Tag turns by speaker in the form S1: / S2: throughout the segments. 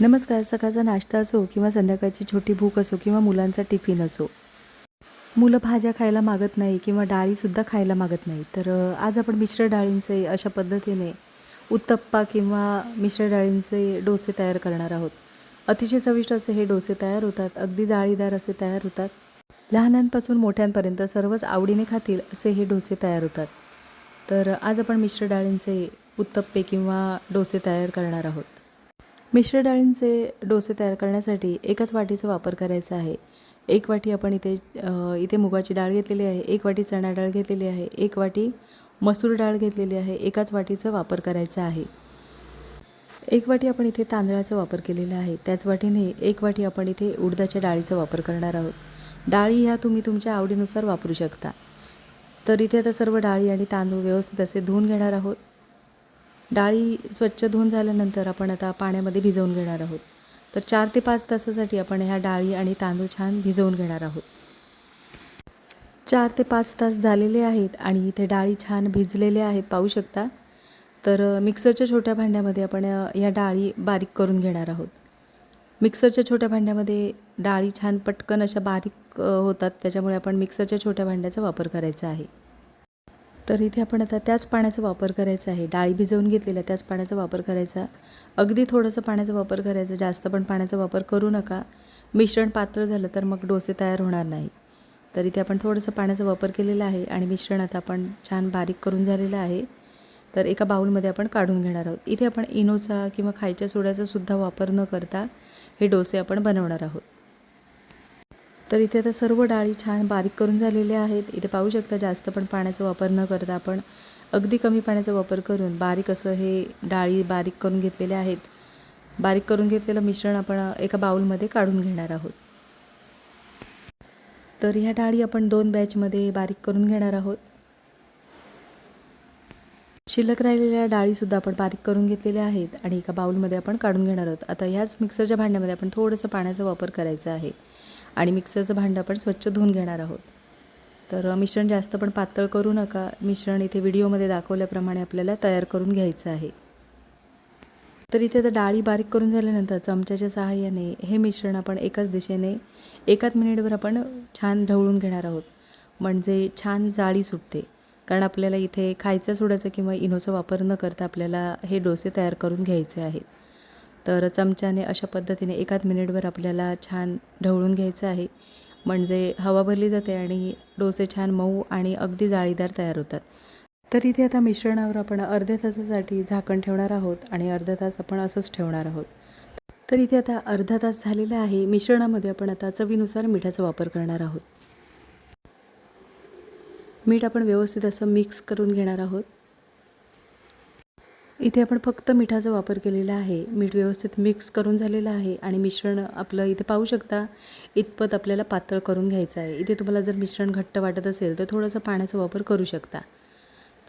S1: नमस्कार सकाळचा नाश्ता असो किंवा संध्याकाळची छोटी भूक असो किंवा मुलांचा टिफिन असो. मुलं भाज्या खायला मागत नाही किंवा डाळीसुद्धा खायला मागत नाही. तर आज आपण मिश्र डाळींचे अशा पद्धतीने उत्तप्पा किंवा मिश्र डाळींचे डोसे तयार करणार आहोत. अतिशय चविष्ट असे हे डोसे तयार होतात अगदी जाळीदार असे तयार होतात. लहानांपासून मोठ्यांपर्यंत सर्वच आवडीने खातील असे हे डोसे तयार होतात. तर आज आपण मिश्र डाळींचे उत्तप्पे किंवा डोसे तयार करणार आहोत. मिश्र डाळींचे डोसे तयार करण्यासाठी एकाच वाटीचा वापर करायचा आहे. एक वाटी आपण इथे इथे मुगाची डाळ घेतलेली आहे एक वाटी चणा डाळ घेतलेली आहे एक वाटी मसूर डाळ घेतलेली आहे एकाच वाटीचा वापर करायचा आहे. एक वाटी आपण इथे तांदळाचा वापर केलेला आहे. त्याच वाटीने एक वाटी आपण इथे उडदाच्या डाळीचा वापर करणार आहोत. डाळी ह्या तुम्ही तुमच्या आवडीनुसार वापरू शकता. तर इथे आता सर्व डाळी आणि तांदूळ व्यवस्थित असे धुवून घेणार आहोत. डाळी स्वच्छ धुवून झाल्यानंतर आपण आता पाण्यामध्ये भिजवून घेणार आहोत. तर चार ते पाच तासासाठी आपण ह्या डाळी आणि तांदूळ छान भिजवून घेणार आहोत. चार ते पाच तास झालेले आहेत आणि इथे डाळी छान भिजलेल्या आहेत पाहू शकता. तर मिक्सरच्या छोट्या भांड्यामध्ये आपण या डाळी बारीक करून घेणार आहोत. मिक्सरच्या छोट्या भांड्यामध्ये डाळी छान पटकन अशा बारीक होतात त्याच्यामुळे आपण मिक्सरच्या छोट्या भांड्याचा वापर करायचा आहे. तर इथे आपण आता त्याच पाण्याचा वापर करायचा आहे. डाळी भिजवून घेतलेल्या त्याच पाण्याचा वापर करायचा. अगदी थोडंसं पाण्याचा वापर करायचा जास्त पण पाण्याचा वापर करू नका. मिश्रण पात्र झालं तर मग डोसे तयार होणार नाही. तर इथे आपण थोडंसं पाण्याचा वापर केलेला आहे आणि मिश्रण आता आपण छान बारीक करून झालेलं आहे. तर एका बाऊलमध्ये आपण काढून घेणार आहोत. इथे आपण इनोचा किंवा खायच्या सोड्याचा सुद्धा वापर न करता हे डोसे आपण बनवणार आहोत. तर इथे आता सर्व डाळी छान बारीक करून झालेल्या आहेत. इथे पाहू शकता जास्त पण पाण्याचा वापर न करता आपण अगदी कमी पाण्याचा वापर करून बारीक असं हे डाळी बारीक करून घेतलेले आहेत. बारीक करून घेतलेलं मिश्रण आपण एका बाऊलमध्ये काढून घेणार आहोत. तर ह्या डाळी आपण दोन बॅचमध्ये बारीक करून घेणार आहोत. शिल्लक राहिलेल्या डाळीसुद्धा आपण बारीक करून घेतलेल्या आहेत आणि एका बाऊलमध्ये आपण काढून घेणार आहोत. आता ह्याच मिक्सरच्या भांड्यामध्ये आपण थोडंसं पाण्याचा वापर करायचा आहे. आणि मिक्सरचं भांडं आपण स्वच्छ धुवून घेणार आहोत. तर मिश्रण जास्त पण पातळ करू नका. मिश्रण इथे व्हिडिओमध्ये दाखवल्याप्रमाणे आपल्याला तयार करून घ्यायचं आहे. तर इथे आता डाळी बारीक करून झाल्यानंतर चमच्याच्या सहाय्याने हे मिश्रण आपण एकाच दिशेने एकाच मिनिटभर आपण छान ढवळून घेणार आहोत. म्हणजे छान जाळी सुटते. कारण आपल्याला इथे खायचं सोडायचं किंवा इनोचा वापर न करता आपल्याला हे डोसे तयार करून घ्यायचे आहेत. तर चमच्याने अशा पद्धतीने एकाच मिनिटभर आपल्याला छान ढवळून घ्यायचं आहे. म्हणजे हवा भरली जाते आणि डोसे छान मऊ आणि अगदी जाळीदार तयार होतात. तर इथे आता मिश्रणावर आपण अर्ध्या तासासाठी झाकण ठेवणार आहोत आणि अर्धा तास आपण असंच ठेवणार आहोत. तर इथे आता अर्धा तास झालेला आहे. मिश्रणामध्ये आपण आता चवीनुसार मिठाचा वापर करणार आहोत. मीठ आपण व्यवस्थित असं मिक्स करून घेणार आहोत. इथे आपण फक्त मिठाचा वापर केलेला आहे. मीठ व्यवस्थित मिक्स करून झालेलं आहे आणि मिश्रण आपलं इथे पाहू शकता इतपत आपल्याला पातळ करून घ्यायचं आहे. इथे तुम्हाला जर मिश्रण घट्ट वाटत असेल तर थोडंसं पाण्याचा वापर करू शकता.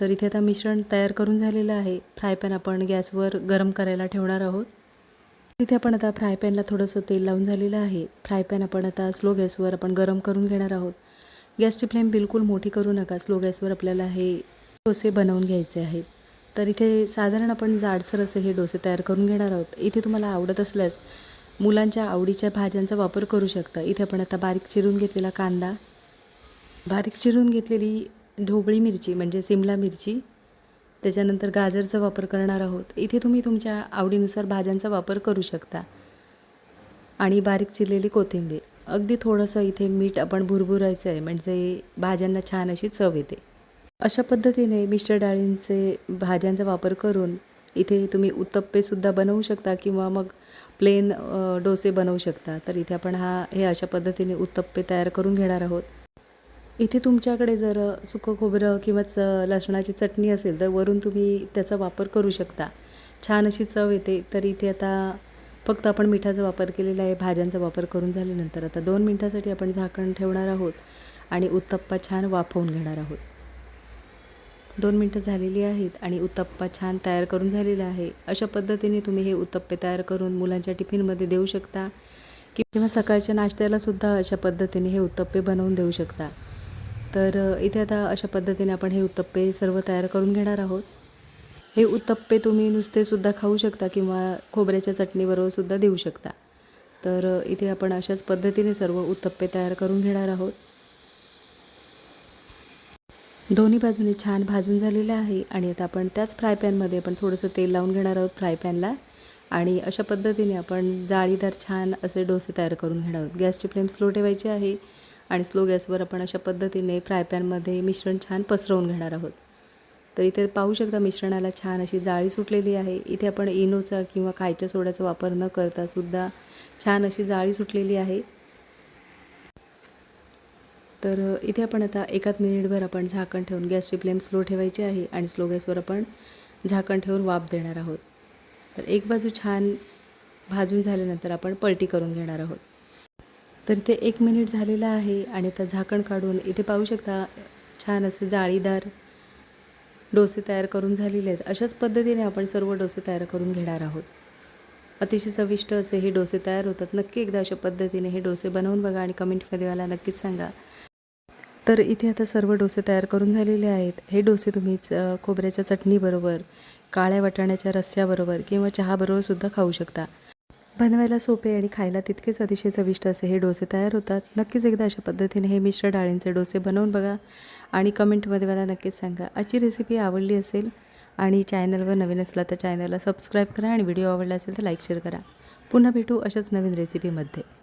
S1: तर इथे आता मिश्रण तयार करून झालेलं आहे. फ्राय पॅन आपण गॅसवर गरम करायला ठेवणार आहोत. इथे आपण आता फ्राय पॅनला थोडंसं तेल लावून झालेलं आहे. फ्राय पॅन आपण आता स्लो गॅसवर आपण गरम करून घेणार आहोत. गॅसची फ्लेम बिलकुल मोठी करू नका. स्लो गॅसवर आपल्याला हे डोसे बनवून घ्यायचे आहेत. तर इथे साधारण आपण जाडसर असे हे डोसे तयार करून घेणार आहोत. इथे तुम्हाला आवडत असल्यास मुलांच्या आवडीच्या भाज्यांचा वापर करू शकता. इथे आपण आता बारीक चिरून घेतलेला कांदा बारीक चिरून घेतलेली ढोबळी मिरची म्हणजे सिमला मिरची त्याच्यानंतर गाजरचा वापर करणार आहोत. इथे तुम्ही तुमच्या आवडीनुसार भाज्यांचा वापर करू शकता. आणि बारीक चिरलेली कोथिंबीर. अगदी थोडंसं इथे मीठ आपण भुरभुरायचं आहे म्हणजे भाज्यांना छान अशी चव येते. अशा पद्धतीने मिश्र डाळींचे भाज्यांचा वापर करून इथे तुम्ही उत्तप्पेसुद्धा बनवू शकता किंवा मग प्लेन डोसे बनवू शकता. तर इथे आपण हा हे अशा पद्धतीने उत्तप्पे तयार करून घेणार आहोत. इथे तुमच्याकडे जर सुकं खोबरं किंवा च लसणाची चटणी असेल तर वरून तुम्ही त्याचा वापर करू शकता. छान अशी चव येते. तर इथे आता फक्त आपण मिठाचा वापर केलेला आहे. भाज्यांचा वापर करून झाल्यानंतर आता दोन मिनटासाठी आपण झाकण ठेवणार आहोत आणि उत्तप्पा छान वाफवून घेणार आहोत. दोन मिनटं झालेली आहेत आणि उत्तप्पा छान तयार करून झालेला आहे. अशा पद्धतीने तुम्ही हे उत्तप्पे तयार करून मुलांच्या टिफिनमध्ये देऊ शकता किंवा सकाळच्या नाश्त्यालासुद्धा अशा पद्धतीने हे उत्तप्पे बनवून देऊ शकता. तर इथे आता अशा पद्धतीने आपण हे उत्तप्पे सर्व तयार करून घेणार आहोत. हे उत्तप्पे तुम्ही नुसतेसुद्धा खाऊ शकता किंवा खोबऱ्याच्या चटणीबरोबर सुद्धा देऊ शकता. तर इथे आपण अशाच पद्धतीने सर्व उत्तप्पे तयार करून घेणार आहोत. दोन्ही बाजूने छान भाजून झालेलं आहे आणि आता आपण त्याच फ्राय पॅनमध्ये आपण थोडंसं तेल लावून घेणार आहोत फ्राय पॅनला आणि अशा पद्धतीने आपण जाळीदार छान असे डोसे तयार करून घेणार आहोत. गॅसची फ्लेम स्लो ठेवायची आहे आणि स्लो गॅसवर आपण अशा पद्धतीने फ्राय पॅनमध्ये मिश्रण छान पसरवून घेणार आहोत. तर इथे पाहू शकता मिश्रणाला छान अशी जाळी सुटलेली आहे. इथे आपण इनोचा किंवा खायच्या सोड्याचा वापर न करता सुद्धा छान अशी जाळी सुटलेली आहे. तर इथे आपण आता एकाच मिनिटभर आपण झाकण ठेवून गॅसची फ्लेम स्लो ठेवायची आहे आणि स्लो गॅसवर आपण झाकण ठेवून वाफ देणार आहोत. तर एक बाजू छान भाजून झाल्यानंतर आपण पलटी करून घेणार आहोत. तर इथे एक मिनिट झालेलं आहे आणि आता झाकण काढून इथे पाहू शकता छान असे जाळीदार डोसे तयार करून झालेले आहेत. अशाच पद्धतीने आपण सर्व डोसे तयार करून घेणार आहोत. अतिशय चविष्ट असे हे डोसे तयार होतात. नक्की एकदा अशा पद्धतीने हे डोसे बनवून बघा आणि कमेंटमध्ये मला नक्कीच सांगा. तर इथे आता सर्व डोसे तयार करून झालेले आहेत. हे डोसे तुम्ही च- खोबऱ्याच्या चटणीबरोबर काळ्या वाटाण्याच्या रस्स्याबरोबर किंवा चहाबरोबर सुद्धा खाऊ शकता. बनवायला सोपे आणि खायला तितकेच अतिशय चविष्ट असे हे डोसे तयार होतात. नक्कीच एकदा अशा पद्धतीने हे मिश्र डाळींचे डोसे बनवून बघा आणि कमेंटमध्ये मला नक्कीच सांगा. आजची रेसिपी आवडली असेल आणि चॅनलवर नवीन असला तर चॅनलला सबस्क्राईब करा आणि व्हिडिओ आवडला असेल तर लाईक शेअर करा. पुन्हा भेटू अशाच नवीन रेसिपीमध्ये